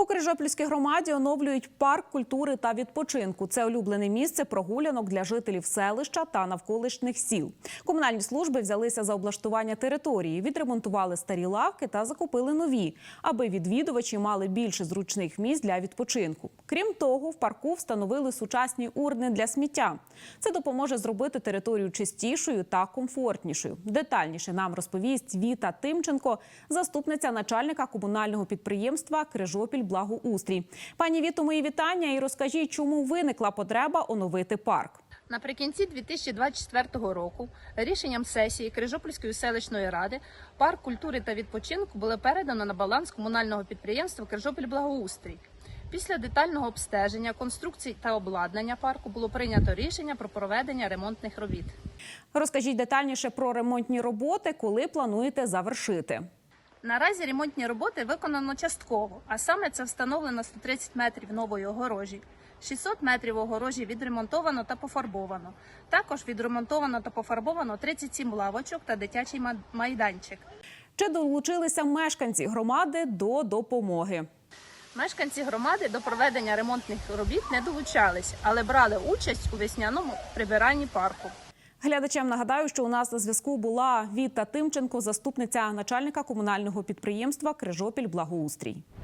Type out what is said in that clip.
У Крижопільській громаді оновлюють парк культури та відпочинку. Це улюблене місце прогулянок для жителів селища та навколишніх сіл. Комунальні служби взялися за облаштування території, відремонтували старі лавки та закупили нові, аби відвідувачі мали більше зручних місць для відпочинку. Крім того, в парку встановили сучасні урни для сміття. Це допоможе зробити територію чистішою та комфортнішою. Детальніше нам розповість Віта Тимченко, заступниця начальника комунального підприємства Крижопіль Благоустрій. Пані Віто, мої вітання і розкажіть, чому виникла потреба оновити парк. Наприкінці 2024 року рішенням сесії Крижопільської селищної ради парк культури та відпочинку було передано на баланс комунального підприємства Крижопіль Благоустрій. Після детального обстеження конструкцій та обладнання парку було прийнято рішення про проведення ремонтних робіт. Розкажіть детальніше про ремонтні роботи, коли плануєте завершити. Наразі ремонтні роботи виконано частково, а саме це встановлено 130 метрів нової огорожі. 600 метрів огорожі відремонтовано та пофарбовано. Також відремонтовано та пофарбовано 37 лавочок та дитячий майданчик. Чи долучилися мешканці громади до допомоги? Мешканці громади до проведення ремонтних робіт не долучались, але брали участь у весняному прибиранні парку. Глядачам нагадаю, що у нас на зв'язку була Віта Тимченко, заступниця начальника комунального підприємства Крижопіль Благоустрій.